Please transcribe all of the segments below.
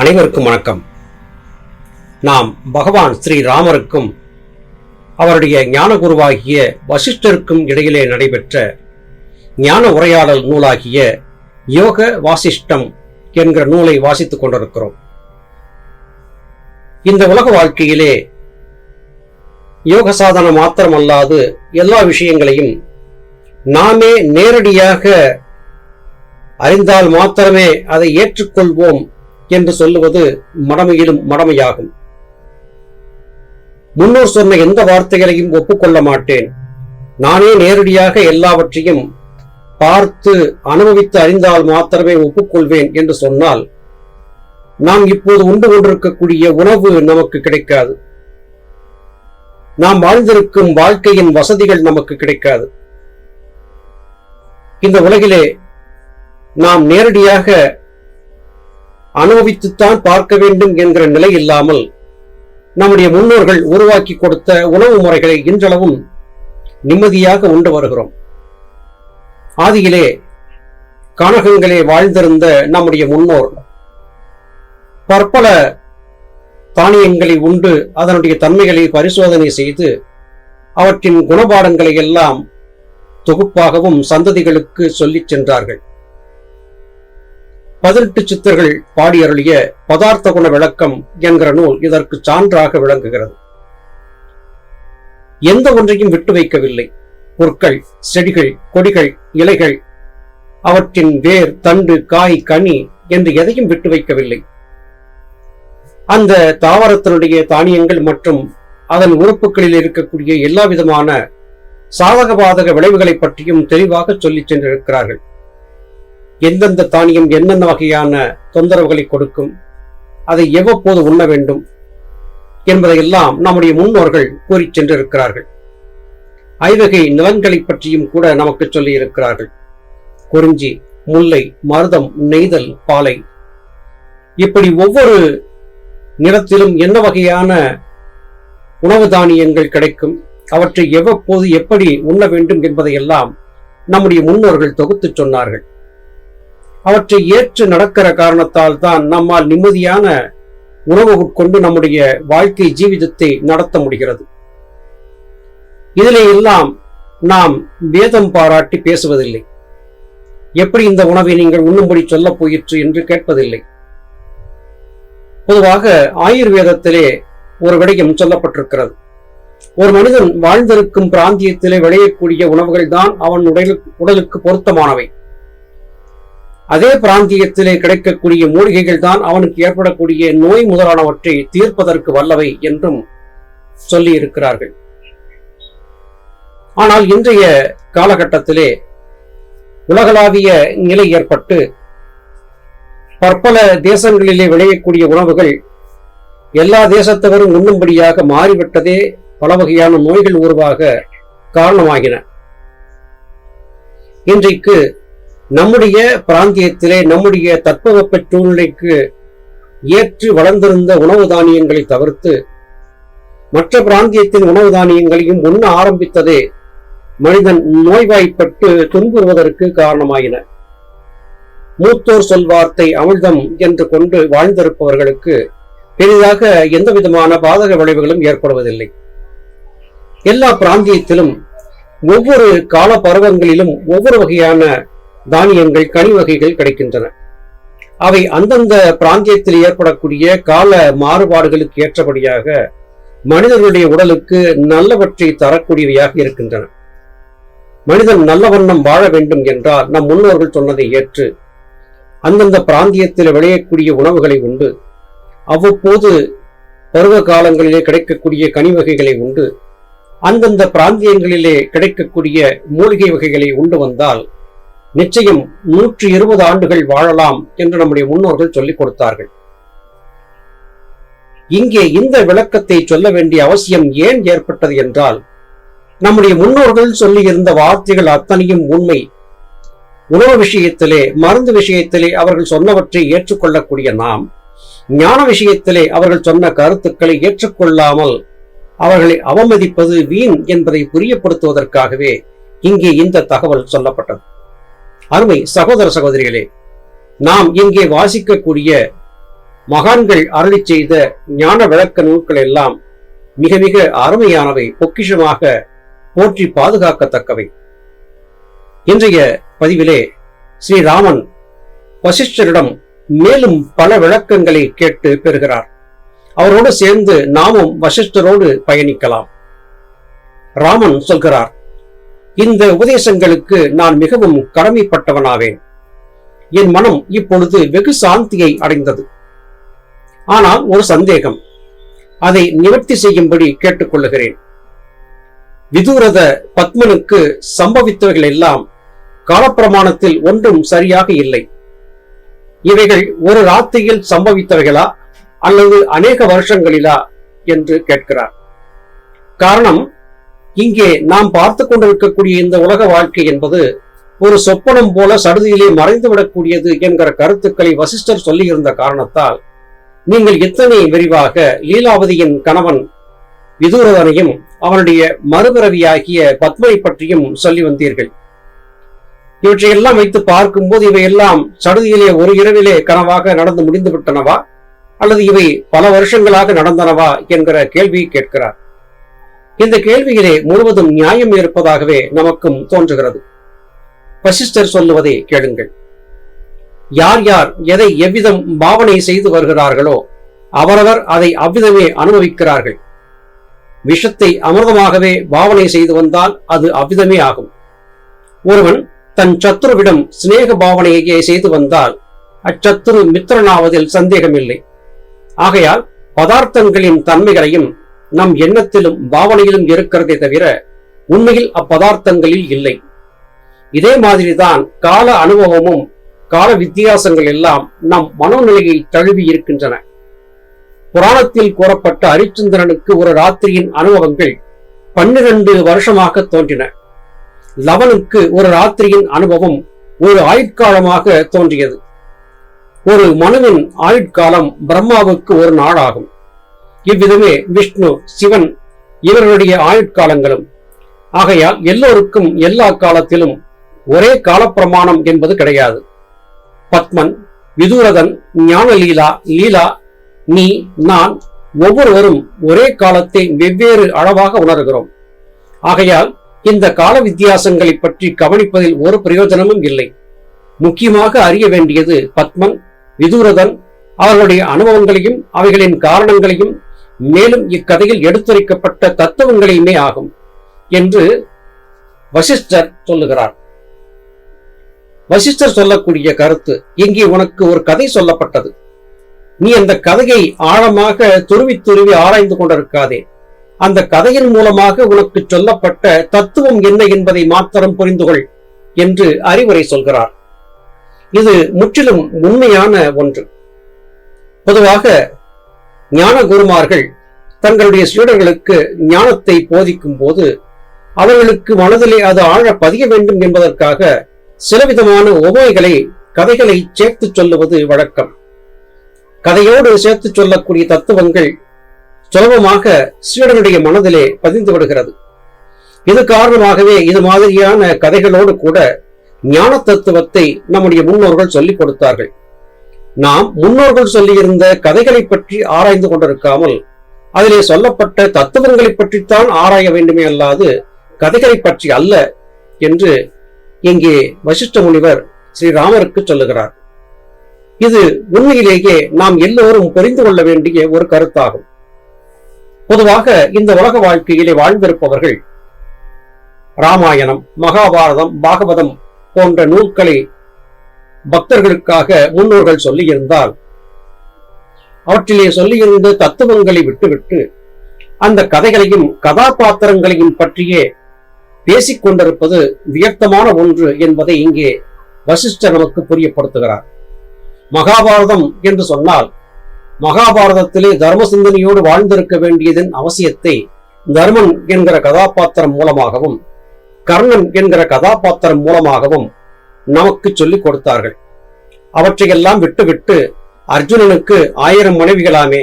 அனைவருக்கும் வணக்கம். நாம் பகவான் ஸ்ரீ ராமருக்கும் அவருடைய ஞானகுருவாகிய வசிஷ்டருக்கும் இடையிலே நடைபெற்ற ஞான உரையாடல் நூலாகிய யோக வாசிஷ்டம் என்கிற நூலை வாசித்துக் கொண்டிருக்கிறோம். இந்த உலக வாழ்க்கையிலே யோக சாதனம் மாத்திரமல்லாது எல்லா விஷயங்களையும் நாமே நேரடியாக அறிந்தால் மாத்திரமே அதை ஏற்றுக்கொள்வோம் என்று சொல்லுவது மடமையிலும் மடமையாகும். முன்னோர் சொன்ன எந்த வார்த்தைகளையும் ஒப்புக்கொள்ள மாட்டேன். நானே நேரடியாக எல்லாவற்றையும் பார்த்து அனுபவித்து அறிந்தால் மாத்திரமே ஒப்புக்கொள்வேன் என்று சொன்னால் நாம் இப்போது உண்டு கொண்டிருக்கக்கூடிய உணவு நமக்கு கிடைக்காது. நாம் வாழ்ந்திருக்கும் வாழ்க்கையின் வசதிகள் நமக்கு கிடைக்காது. இந்த உலகிலே நாம் நேரடியாக அனுபவித்துத்தான் பார்க்க வேண்டும் என்கிற நிலை இல்லாமல் நம்முடைய முன்னோர்கள் உருவாக்கி கொடுத்த உணவு முறைகளை இன்றளவும் நிம்மதியாக உண்டு வருகிறோம். ஆதியிலே கானகங்களே வாழ்ந்திருந்த நம்முடைய முன்னோர் பற்பல தானியங்களை உண்டு அதனுடைய தன்மைகளை பரிசோதனை செய்து அவற்றின் குணபாடங்களை எல்லாம் தொகுப்பாகவும் சந்ததிகளுக்கு சொல்லிச் சென்றார்கள். பதினெட்டு சித்தர்கள் பாடியருளிய பதார்த்த குண விளக்கம் என்கிற நூல் இதற்கு சான்றாக விளங்குகிறது. எந்த ஒன்றையும் விட்டு வைக்கவில்லை. பொற்கள் செடிகள் கொடிகள் இலைகள் அவற்றின் வேர் தண்டு காய் கனி என்று எதையும் விட்டு வைக்கவில்லை. அந்த தாவரத்தினுடைய தானியங்கள் மற்றும் அதன் உறுப்புகளில் இருக்கக்கூடிய எல்லா விதமான சாதக பாதக விளைவுகளை பற்றியும் தெளிவாக சொல்லிச் சென்றிருக்கிறார்கள். எந்தெந்த தானியம் என்னென்ன வகையான தொந்தரவுகளை கொடுக்கும் அதை எவ்வப்போது உண்ண வேண்டும் என்பதையெல்லாம் நம்முடைய முன்னோர்கள் கூறிச் சென்றிருக்கிறார்கள். ஐவகை நிலங்களை பற்றியும் கூட நமக்கு சொல்லி இருக்கிறார்கள் குறிஞ்சி முல்லை மருதம் நெய்தல் பாலை. இப்படி ஒவ்வொரு நிலத்திலும் என்ன வகையான உணவு தானியங்கள் கிடைக்கும் அவற்றை எவ்வப்போது எப்படி உண்ண வேண்டும் என்பதையெல்லாம் நம்முடைய முன்னோர்கள் தொகுத்துச் சொன்னார்கள். அவற்றை ஏற்று நடக்கிற காரணத்தால் தான் நம்மால் நிம்மதியான உணவு உட்கொண்டு நம்முடைய வாழ்க்கை ஜீவிதத்தை நடத்த முடிகிறது. இதிலே எல்லாம் நாம் வேதம் பாராட்டி பேசுவதில்லை. எப்படி இந்த உணவை நீங்கள் உண்ணும்படி சொல்லப் போயிற்று என்று கேட்பதில்லை. பொதுவாக ஆயுர்வேதத்திலே ஒரு விடயம் சொல்லப்பட்டிருக்கிறது. ஒரு மனிதன் வாழ்ந்திருக்கும் பிராந்தியத்திலே விளையக்கூடிய உணவுகள் தான் அவன் உடலுக்கு உடலுக்கு பொருத்தமானவை. அதே பிராந்தியத்திலே கிடைக்கக்கூடிய மூலிகைகள் தான் அவனுக்கு ஏற்படக்கூடிய நோய் முதலானவற்றை தீர்ப்பதற்கு வல்லவை என்றும் சொல்லி இருக்கிறார்கள் ஆனால் இன்றைய காலகட்டத்திலே உலகளாவிய நிலை ஏற்பட்டு பற்பல தேசங்களிலே விளையக்கூடிய உணவுகள் எல்லா தேசத்தவரும் உண்ணும்படியாக மாறிவிட்டதே பல வகையான நோய்கள் உருவாக காரணமாகின. இன்றைக்கு நம்முடைய பிராந்தியத்திலே நம்முடைய தட்பவெப்ப சூழ்நிலைக்கு ஏற்று வளர்ந்திருந்த உணவு தானியங்களை தவிர்த்து மற்ற பிராந்தியத்தின் உணவு தானியங்களையும் உண்ண ஆரம்பித்ததே மனிதன் நோய்வாய்ப்பட்டு துன்புறுவதற்கு காரணமாயின. மூத்தோர் சொல்வார்த்தை அமிழ்தம் என்று கொண்டு வாழ்ந்திருப்பவர்களுக்கு பெரிதாக எந்த விதமான பாதக விளைவுகளும் ஏற்படுவதில்லை. எல்லா பிராந்தியத்திலும் ஒவ்வொரு கால பருவங்களிலும் ஒவ்வொரு வகையான தானியங்கள் கனி வகைகள் கிடைக்கின்றன. அவை அந்தந்த பிராந்தியத்தில் ஏற்படக்கூடிய கால மாறுபாடுகளுக்கு ஏற்றபடியாக மனிதர்களுடைய உடலுக்கு நல்லவற்றை தரக்கூடியவையாக இருக்கின்றன. மனிதன் நல்ல வண்ணம் வாழ வேண்டும் என்றால் நம் முன்னோர்கள் சொன்னதை ஏற்று அந்தந்த பிராந்தியத்தில் விளையக்கூடிய உணவுகளை உண்டு. அவ்வப்போது பருவ காலங்களிலே கிடைக்கக்கூடிய கனி வகைகளை உண்டு. அந்தந்த பிராந்தியங்களிலே கிடைக்கக்கூடிய மூலிகை வகைகளை உண்டு வந்தால் நிச்சயம் நூற்றி இருபது ஆண்டுகள் வாழலாம் என்று நம்முடைய முன்னோர்கள் சொல்லிக் கொடுத்தார்கள். இங்கே இந்த விளக்கத்தை சொல்ல வேண்டிய அவசியம் ஏன் ஏற்பட்டது என்றால் நம்முடைய முன்னோர்கள் சொல்லியிருந்த வார்த்தைகள் அத்தனையும் உண்மை. உணவு விஷயத்திலே மருந்து விஷயத்திலே அவர்கள் சொன்னவற்றை ஏற்றுக்கொள்ளக்கூடிய நாம் ஞான விஷயத்திலே அவர்கள் சொன்ன கருத்துக்களை ஏற்றுக்கொள்ளாமல் அவர்களை அவமதிப்பது வீண் என்பதை புரியப்படுத்துவதற்காகவே இங்கே இந்த தகவல் சொல்லப்பட்டது. அருமை சகோதர சகோதரிகளே நாம் இங்கே வாசிக்கக்கூடிய மகான்கள் அருளி செய்த ஞான விளக்க நூல்கள் எல்லாம் மிக மிக அருமையானவை பொக்கிஷமாக போற்றி பாதுகாக்கத்தக்கவை. இன்றைய பதிவிலே ஸ்ரீராமன் வசிஷ்டரிடம் மேலும் பல விளக்கங்களை கேட்டு பெறுகிறார். அவரோடு சேர்ந்து நாமும் வசிஷ்டரோடு பயணிக்கலாம். ராமன் சொல்கிறார் இந்த உபதேசங்களுக்கு நான் மிகவும் கடமைப்பட்டவனாவேன். என் மனம் இப்பொழுது வெகு சாந்தியை அடைந்தது. ஆனால் ஒரு சந்தேகம். அதை நிவர்த்தி செய்யும்படி கேட்டுக்கொள்ளுகிறேன். விதூரத பத்மனுக்கு சம்பவித்தவைகள் எல்லாம் காலப்பிரமாணத்தில் ஒன்றும் சரியாக இல்லை. இவைகள் ஒரு ராத்திரியில் சம்பவித்தவைகளா அல்லது அநேக வருஷங்களிலா? என்று கேட்கிறார். காரணம் இங்கே நாம் பார்த்து கொண்டிருக்கக்கூடிய இந்த உலக வாழ்க்கை என்பது ஒரு சொப்பனம் போல சடுதியிலே மறைந்துவிடக்கூடியது என்கிற கருத்துக்களை வசிஷ்டர் சொல்லியிருந்த காரணத்தால் நீங்கள் எத்தனை விரிவாக லீலாவதியின் கணவன் விதூரதனையும் அவனுடைய மறுபிறவியாகிய பத்மனை பற்றியும் சொல்லி வந்தீர்கள். இவற்றையெல்லாம் வைத்து பார்க்கும்போது இவையெல்லாம் சடுதியிலே ஒரு இரவிலே கனவாக நடந்து முடிந்து விட்டனவா அல்லது இவை பல வருஷங்களாக நடந்தனவா? என்கிற கேள்வியை கேட்கிறார். இந்த கேள்வியிலே முழுவதும் நியாயம் இருப்பதாகவே நமக்கும் தோன்றுகிறது. வசிஷ்டர் சொல்லுவதை கேளுங்கள். யார் யார் எதை எவ்விதம் பாவனை செய்து வருகிறார்களோ அவரவர் அதை அவ்விதமே அனுபவிக்கிறார்கள். விஷத்தை அமிர்தமாகவே பாவனை செய்து வந்தால் அது அவ்விதமே ஆகும். ஒருவன் தன் சத்துருவிடம் சிநேக பாவனையே செய்து வந்தால் அச்சத்துரு மித்திரனாவதில் சந்தேகமில்லை. ஆகையால் பதார்த்தங்களின் தன்மைகளையும் நம் எண்ணத்திலும் பாவனையிலும் இருக்கிறதே தவிர உண்மையில் அப்பதார்த்தங்களில் இல்லை. இதே மாதிரிதான் கால அனுபவமும் கால வித்தியாசங்கள் எல்லாம் நம் மனோநிலையை தழுவி இருக்கின்றன. புராணத்தில் கூறப்பட்ட ஹரிச்சந்திரனுக்கு ஒரு ராத்திரியின் அனுபவங்கள் பன்னிரண்டு வருஷமாக தோன்றின. லவனுக்கு ஒரு ராத்திரியின் அனுபவம் ஒரு ஆயுட்காலமாக தோன்றியது. ஒரு மனுவின் ஆயுட்காலம் பிரம்மாவுக்கு ஒரு நாளாகும். இவ்விதமே விஷ்ணு சிவன் இவர்களுடைய ஆயுட்காலங்களும். ஆகையால் எல்லோருக்கும் எல்லா காலத்திலும் ஒரே காலப்பிரமாணம் என்பது கிடையாது. பத்மன் விதூரதன் ஞானலீலா லீலா நீ நான் ஒவ்வொருவரும் ஒரே காலத்தை வெவ்வேறு அளவாக உணர்கிறோம். ஆகையால் இந்த கால வித்தியாசங்களை பற்றி கவனிப்பதில் ஒரு பிரயோஜனமும் இல்லை. முக்கியமாக அறிய வேண்டியது பத்மன் விதூரதன் அவர்களுடைய அனுபவங்களையும் அவைகளின் காரணங்களையும் மேலும் இக்கதையில் எடுத்துரைக்கப்பட்ட தத்துவங்களையுமே ஆகும் என்று வசிஷ்டர் சொல்லுகிறார். வசிஷ்டர் சொல்லக்கூடிய கருத்து இங்கே உனக்கு ஒரு கதை சொல்லப்பட்டது. நீ அந்த கதையை ஆழமாக துருவி துருவி ஆராய்ந்து கொண்டிருக்காதே. அந்த கதையின் மூலமாக உனக்கு சொல்லப்பட்ட தத்துவம் என்ன என்பதை மாத்திரம் புரிந்து கொள் என்று அறிவுரை சொல்கிறார். இது முற்றிலும் உண்மையான ஒன்று. பொதுவாக ஞான குருமார்கள் தங்களுடைய சீடர்களுக்கு ஞானத்தை போதிக்கும் போது அவர்களுக்கு மனதிலே அது ஆழ பதிய வேண்டும் என்பதற்காக சிலவிதமான உபமைகளை கதைகளை சேர்த்து சொல்லுவது வழக்கம். கதையோடு சேர்த்து சொல்லக்கூடிய தத்துவங்கள் சுலபமாக சீடனுடைய மனதிலே பதிந்து விடுகிறது. இது காரணமாகவே இது மாதிரியான கதைகளோடு கூட ஞான தத்துவத்தை நம்முடைய முன்னோர்கள் சொல்லிக் கொடுத்தார்கள். நாம் முன்னோர்கள் சொல்லியிருந்த கதைகளை பற்றி ஆராய்ந்து கொண்டிருக்காமல் அதிலே சொல்லப்பட்ட தத்துவங்களை பற்றித்தான் ஆராய வேண்டுமே அல்லாது கதைகளை பற்றி அல்ல என்று இங்கே வசிஷ்ட முனிவர் ஸ்ரீராமருக்கு சொல்லுகிறார். இது உண்மையிலேயே நாம் எல்லோரும் புரிந்து கொள்ள வேண்டிய ஒரு கருத்தாகும். பொதுவாக இந்த உலக வாழ்க்கையிலே வாழ்ந்திருப்பவர்கள் ராமாயணம் மகாபாரதம் பாகவதம் போன்ற நூல்களை பக்தர்களுக்காக முன்னோர்கள் சொல்லியிருந்தால் அவற்றிலே சொல்லியிருந்த தத்துவங்களை விட்டுவிட்டு அந்த கதைகளையும் கதாபாத்திரங்களையும் பற்றியே பேசிக் கொண்டிருப்பது வியர்த்தமான ஒன்று என்பதை இங்கே வசிஷ்டர் நமக்கு புரியப்படுத்துகிறார். மகாபாரதம் என்று சொன்னால் மகாபாரதத்திலே தர்ம சிந்தனையோடு வாழ்ந்திருக்க வேண்டியதன் அவசியத்தை தர்மன் என்கிற கதாபாத்திரம் மூலமாகவும் கர்ணன் என்கிற கதாபாத்திரம் மூலமாகவும் நமக்கு சொல்லிக் கொடுத்தார்கள். அவற்றையெல்லாம் விட்டுவிட்டு அர்ஜுனனுக்கு ஆயிரம் மனைவிகளாமே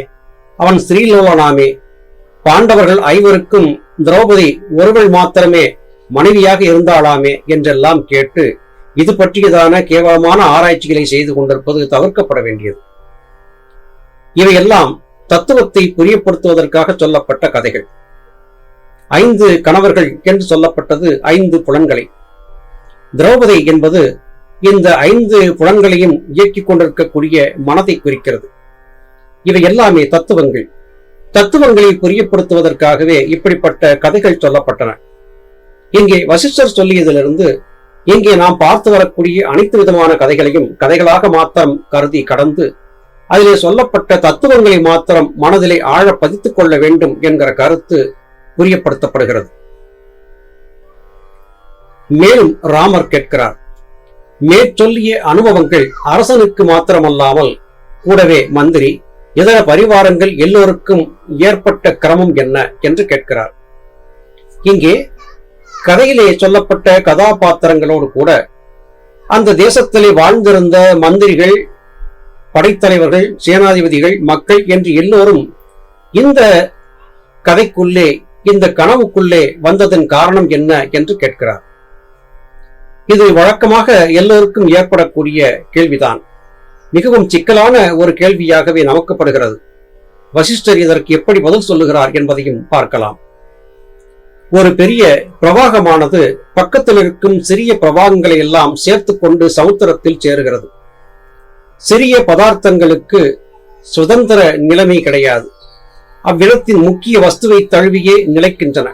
அவன் ஸ்ரீலோகனாமே. பாண்டவர்கள் ஐவருக்கும் திரௌபதி ஒருவள் மாத்திரமே மனைவியாக இருந்தாளாமே என்றெல்லாம் கேட்டு இது பற்றியதான கேவலமான ஆராய்ச்சிகளை செய்து கொண்டிருப்பது தவிர்க்கப்பட வேண்டியது. இவையெல்லாம் தத்துவத்தை புரியப்படுத்துவதற்காக சொல்லப்பட்ட கதைகள். ஐந்து கணவர்கள் என்று சொல்லப்பட்டது ஐந்து புலன்களை. திரௌபதி என்பது இந்த ஐந்து புலன்களையும் இயக்கிக் கொண்டிருக்கக்கூடிய மனதை குறிக்கிறது. இவை எல்லாமே தத்துவங்கள். தத்துவங்களை புரியப்படுத்துவதற்காகவே இப்படிப்பட்ட கதைகள் சொல்லப்பட்டன. இங்கே வசிஷ்டர் சொல்லியதிலிருந்து இங்கே நாம் பார்த்து வரக்கூடிய அனைத்து விதமான கதைகளையும் கதைகளாக மாத்திரம் கருதி கடந்து அதிலே சொல்லப்பட்ட தத்துவங்களை மாத்திரம் மனதிலே ஆழ பதித்துக் கொள்ள வேண்டும் என்கிற கருத்து புரியப்படுத்தப்படுகிறது. மேலும் ராமர் கேட்கிறார் மேற்சொல்லிய அனுபவங்கள் அரசனுக்கு மாத்திரமல்லாமல் கூடவே மந்திரி இதர பரிவாரங்கள் எல்லோருக்கும் ஏற்பட்ட கிரமம் என்ன என்று கேட்கிறார். இங்கே கதையிலே சொல்லப்பட்ட கதாபாத்திரங்களோடு கூட அந்த தேசத்திலே வாழ்ந்திருந்த மந்திரிகள் படைத்தலைவர்கள் சேனாதிபதிகள் மக்கள் என்று எல்லோரும் இந்த கதைக்குள்ளே இந்த கனவுக்குள்ளே வந்ததன் காரணம் என்ன என்று கேட்கிறார். இது வழக்கமாக எல்லோருக்கும் ஏற்படக்கூடிய கேள்விதான். மிகவும் சிக்கலான ஒரு கேள்வியாகவே நமக்கப்படுகிறது. வசிஷ்டர் இதற்கு எப்படி பதில் சொல்லுகிறார் என்பதையும் பார்க்கலாம். ஒரு பெரிய பிரவாகமானது பக்கத்தில் இருக்கும் சிறிய பிரவாகங்களை எல்லாம் சேர்த்து கொண்டு சமுத்திரத்தில் சேருகிறது. சிறிய பதார்த்தங்களுக்கு சுதந்திர நிலைமை கிடையாது. அவ்விடத்தின் முக்கிய வஸ்துவை தழுவியே நிலைக்கின்றன.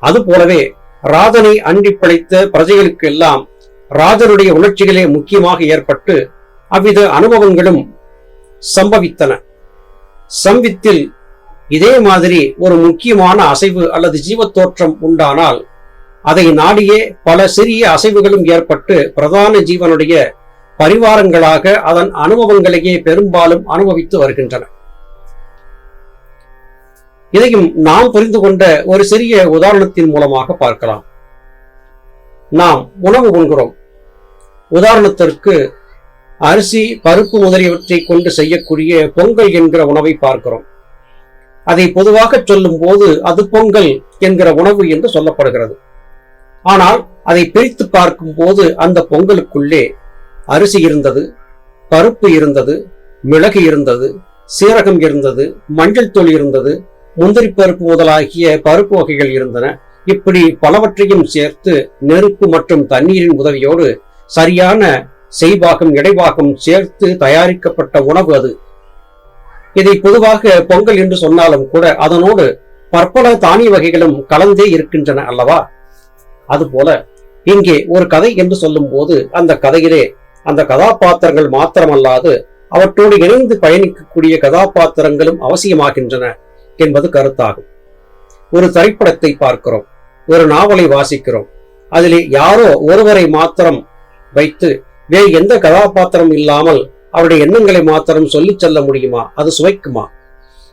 அதுபோலவே ராதனை அண்டி படைத்த பிரஜைகளுக்கு எல்லாம் ராஜனுடைய உணர்ச்சிகளே முக்கியமாக ஏற்பட்டு அவ்வித அனுபவங்களும் சம்பவித்தன. சம்வித்தில் இதே மாதிரி ஒரு முக்கியமான அசைவு அல்லது ஜீவத்தோற்றம் உண்டானால் அதை நாடியே பல சிறிய அசைவுகளும் ஏற்பட்டு பிரதான ஜீவனுடைய பரிவாரங்களாக அதன் அனுபவங்களையே பெரும்பாலும் அனுபவித்து வருகின்றன. இதையும் நாம் புரிந்து கொண்ட ஒரு சிறிய உதாரணத்தின் மூலமாக பார்க்கலாம். நாம் உணவு உண்கிறோம் உதாரணத்திற்கு அரிசி பருப்பு முதலியவற்றை கொண்டு செய்யக்கூடிய பொங்கல் என்கிற உணவை பார்க்கிறோம். அதை பொதுவாக சொல்லும் போது அது பொங்கல் என்கிற உணவு என்று சொல்லப்படுகிறது. ஆனால் அதை பிரித்து பார்க்கும் போது அந்த பொங்கலுக்குள்ளே அரிசி இருந்தது பருப்பு இருந்தது மிளகு இருந்தது சீரகம் இருந்தது மஞ்சள் தூள் இருந்தது முந்திரி பருப்பு முதலாகிய பருப்பு வகைகள் இருந்தன. இப்படி பலவற்றையும் சேர்த்து நெருப்பு மற்றும் தண்ணீரின் உதவியோடு சரியான செய்வாகம் இடைவாகம் சேர்த்து தயாரிக்கப்பட்ட உணவு அது. இதை பொதுவாக பொங்கல் என்று சொன்னாலும் கூட அதனோடு பற்பல தானிய வகைகளும் கலந்தே இருக்கின்றன அல்லவா? அதுபோல இங்கே ஒரு கதை என்று சொல்லும் போது அந்த கதையிலே அந்த கதாபாத்திரங்கள் மாத்திரமல்லாது அவற்றோடு இணைந்து பயணிக்கக்கூடிய கதாபாத்திரங்களும் அவசியமாகின்றன. என்பது கருத்தாகும். ஒரு திரைப்படத்தை பார்க்கிறோம் ஒரு நாவலை வாசிக்கிறோம் அதிலே யாரோ ஒருவரை மாத்திரம் வைத்து வேறு எந்த கதாபாத்திரம் இல்லாமல் அவருடைய எண்ணங்களை மாத்திரம் சொல்லி செல்ல முடியுமா? அது சுவைக்குமா?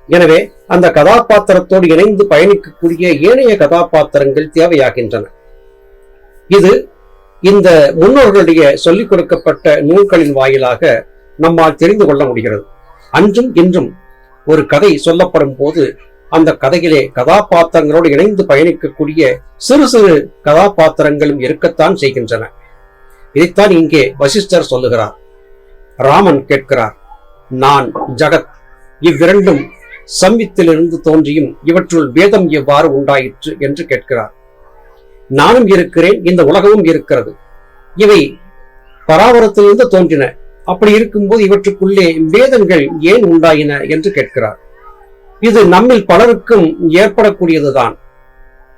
எனவே அந்த கதாபாத்திரத்தோடு இணைந்து பயணிக்கக்கூடிய ஏனைய கதாபாத்திரங்கள் தேவையாகின்றன. இது இந்த முன்னோர்களுடைய சொல்லிக் கொடுக்கப்பட்ட நூல்களின் வாயிலாக நம்மால் தெரிந்து கொள்ள முடிகிறது. அன்றும் இன்றும் ஒரு கதை சொல்லப்படும் போது அந்த கதையிலே கதாபாத்திரங்களோடு இணைந்து பயணிக்கக்கூடிய சிறு சிறு கதாபாத்திரங்களும் இருக்கத்தான் செய்கின்றன. இதைத்தான் இங்கே வசிஷ்டர் சொல்லுகிறார். ராமன் கேட்கிறார் நான் ஜகத் இவ்விரண்டும் சம்வித்திலிருந்து தோன்றியும் இவற்றுள் வேதம் எவ்வாறு உண்டாயிற்று? என்று கேட்கிறார். நானும் இருக்கிறேன் இந்த உலகமும் இருக்கிறது. இவை பராவரத்திலிருந்து தோன்றின. அப்படி இருக்கும்போது இவற்றுக்குள்ளே வேதங்கள் ஏன் உண்டாயின என்று கேட்கிறார். இது நம்மில் பலருக்கும் ஏற்படக்கூடியதுதான்.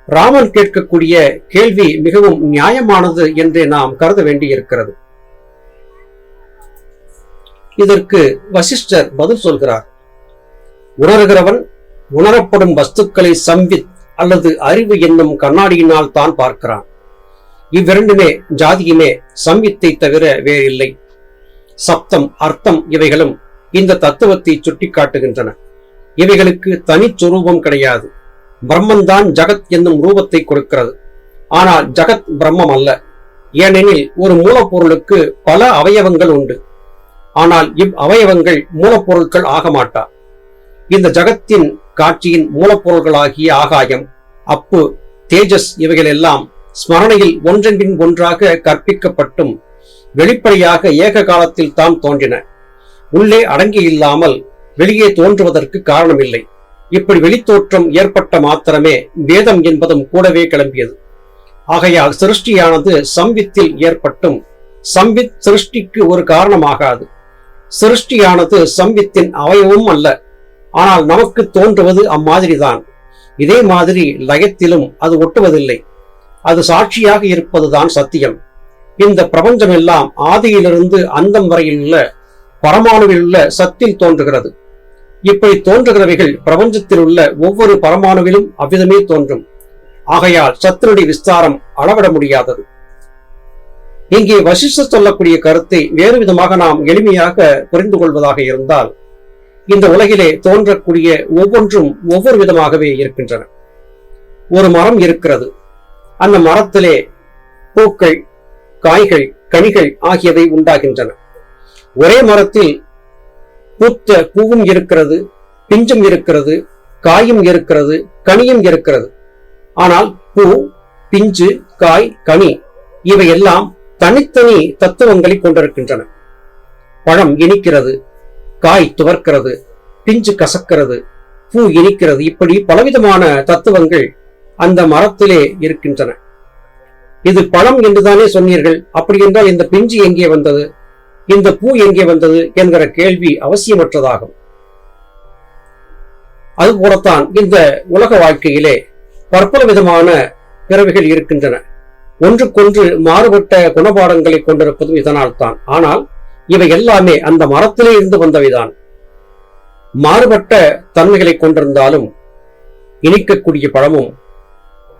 ராமன் கேட்கக்கூடிய கேள்வி மிகவும் நியாயமானது என்றே நாம் கருத வேண்டியிருக்கிறது. இதற்கு வசிஷ்டர் பதில் சொல்கிறார். உணர்கிறவன் உணரப்படும் வஸ்துக்களை சம்வித் அல்லது அறிவு என்னும் கண்ணாடியினால் தான் பார்க்கிறான். இவ்விரண்டுமே ஜாதியுமே சம்வித்தை தவிர வேறில்லை. சப்தம் அர்த்தம் இவைகளும் இந்த தத்துவத்தை சுட்டிக்காட்டுகின்றன. இவைகளுக்கு தனிச்சுரூபம் கிடையாது. பிரம்மன்தான் ஜகத் என்னும் ரூபத்தை கொடுக்கிறது. ஆனால் ஜகத் பிரம்மம் அல்ல. ஏனெனில் ஒரு மூலப்பொருளுக்கு பல அவயவங்கள் உண்டு. ஆனால் இவ் அவயவங்கள் மூலப்பொருட்கள் ஆக மாட்டா. இந்த ஜகத்தின் காட்சியின் மூலப்பொருள்களாகிய ஆகாயம் அப்பு தேஜஸ் இவைகள் எல்லாம் ஸ்மரணையில் ஒன்றன்பின் ஒன்றாக கற்பிக்கப்பட்டும் வெளிப்படையாக ஏக காலத்தில் தான் தோன்றின. உள்ளே அடங்கி இல்லாமல் வெளியே தோன்றுவதற்கு காரணமில்லை. இப்படி வெளித்தோற்றம் ஏற்பட்ட மாத்திரமே வேதம் என்பதும் கூடவே கிளம்பியது. ஆகையால் சிருஷ்டியானது சம்வித்தில் ஏற்பட்டும். சம்வித் சிருஷ்டிக்கு ஒரு காரணமாகாது. சிருஷ்டியானது சம்வித்தின் அவயவும் அல்ல. ஆனால் நமக்கு தோன்றுவது அம்மாதிரிதான். இதே மாதிரி லயத்திலும் அது ஒட்டுவதில்லை. அது சாட்சியாக இருப்பதுதான் சத்தியம். இந்த பிரபஞ்சம் எல்லாம் ஆதியிலிருந்து அந்தம் வரையில் உள்ள பரமாணுவில் உள்ள சத்தில் தோன்றுகிறது. இப்படி தோன்றுகிறவைகள் பிரபஞ்சத்தில் உள்ள ஒவ்வொரு பரமாணுவிலும் அவ்விதமே தோன்றும். ஆகையால் சத்தினுடைய விஸ்தாரம் அளவிட முடியாதது. இங்கே வசிஷ்ட சொல்லக்கூடிய கருத்தை வேறு விதமாக நாம் எளிமையாக புரிந்து கொள்வதாக இருந்தால் இந்த உலகிலே தோன்றக்கூடிய ஒவ்வொன்றும் ஒவ்வொரு விதமாகவே இருக்கின்றன. ஒரு மரம் இருக்கிறது. அந்த மரத்திலே பூக்கள் காய்கள் கனிகள் ஆகியவை உண்டாகின்றன. ஒரே மரத்தில் பூத்த பூவும் இருக்கிறது பிஞ்சும் இருக்கிறது காயும் இருக்கிறது கனியும் இருக்கிறது. ஆனால் பூ பிஞ்சு காய் கனி இவையெல்லாம் தனித்தனி தத்துவங்களை கொண்டிருக்கின்றன. பழம் இனிக்கிறது காய் துவர்க்கிறது பிஞ்சு கசக்கிறது பூ இனிக்கிறது. இப்படி பலவிதமான தத்துவங்கள் அந்த மரத்திலே இருக்கின்றன. இது பழம் என்றுதானே சொன்னீர்கள்? அப்படி என்றால் இந்த பிஞ்சு எங்கே வந்தது? இந்த பூ எங்கே வந்தது? என்கிற கேள்வி அவசியமற்றதாகும். அதுபோலத்தான் இந்த உலக வாழ்க்கையிலே பற்பல விதமான பிறவிகள் இருக்கின்றன. ஒன்றுக்கொன்று மாறுபட்ட குணபாடங்களை கொண்டிருப்பதும் இதனால் தான் ஆனால் இவை எல்லாமே அந்த மரத்திலே இருந்து வந்தவைதான். மாறுபட்ட தன்மைகளை கொண்டிருந்தாலும் இனிக்கக்கூடிய பழமும்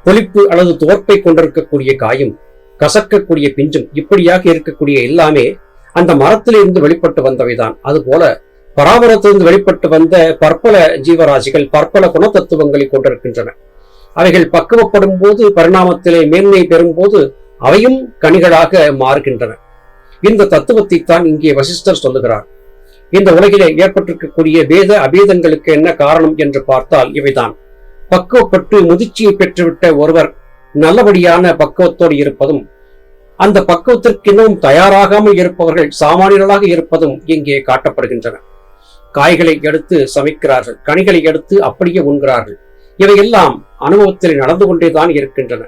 பொலிப்பு அல்லது துவர்ப்பை கொண்டிருக்கக்கூடிய காயும் கசக்கக்கூடிய பிஞ்சும் இப்படியாக இருக்கக்கூடிய எல்லாமே அந்த மரத்திலிருந்து வெளிப்பட்டு வந்தவைதான். அதுபோல பராமரத்திலிருந்து வெளிப்பட்டு வந்த பற்பல ஜீவராசிகள் பற்பல குணத்தத்துவங்களை கொண்டிருக்கின்றன. அவைகள் பக்குவப்படும் போது பரிணாமத்திலே மேன்மை பெறும் போது அவையும் கனிகளாக மாறுகின்றன. இந்த தத்துவத்தை தான் இங்கே வசிஷ்டர் சொல்லுகிறார். இந்த உலகிலே ஏற்பட்டிருக்கக்கூடிய வேத அபேதங்களுக்கு என்ன காரணம் என்று பார்த்தால் இவைதான். பக்குவப்பட்டு முதிர்ச்சியை பெற்றுவிட்ட ஒருவர் நல்லபடியான பக்குவத்தோடு இருப்பதும் அந்த பக்குவத்திற்கு இன்னும் தயாராகாமல் இருப்பவர்கள் சாமானியர்களாக இருப்பதும் இங்கே காட்டப்படுகின்றன. காய்களை எடுத்து சமைக்கிறார்கள் கனிகளை எடுத்து அப்படியே உண்கிறார்கள். இவையெல்லாம் அனுபவத்தில் நடந்து கொண்டேதான் இருக்கின்றன.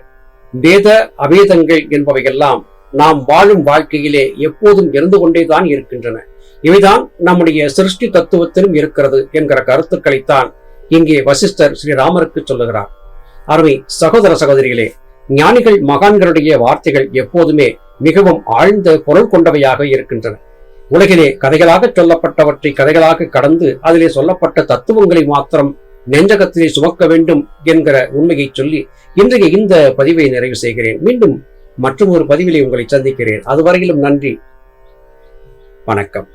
வேத அபேதங்கள் என்பவையெல்லாம் நாம் வாழும் வாழ்க்கையிலே எப்போதும் இருந்து கொண்டேதான் இருக்கின்றன. இவைதான் நம்முடைய சிருஷ்டி தத்துவத்திலும் இருக்கிறது என்கிற கருத்துக்களைத்தான் இங்கே வசிஷ்டர் ஸ்ரீராமருக்கு சொல்லுகிறார். அருமை சகோதர சகோதரிகளே ஞானிகள் மகான்களுடைய வார்த்தைகள் எப்போதுமே மிகவும் ஆழ்ந்த பொருள் கொண்டவையாக இருக்கின்றன. உலகிலே கதைகளாக சொல்லப்பட்டவற்றை கதைகளாக கடந்து அதிலே சொல்லப்பட்ட தத்துவங்களை மாத்திரம் நெஞ்சகத்திலே சுமக்க வேண்டும் என்கிற உண்மையை சொல்லி இன்றைய இந்த பதிவை நிறைவு செய்கிறேன். மீண்டும் மற்றும் ஒரு பதிவிலே உங்களை சந்திக்கிறேன். அதுவரையிலும் நன்றி. வணக்கம்.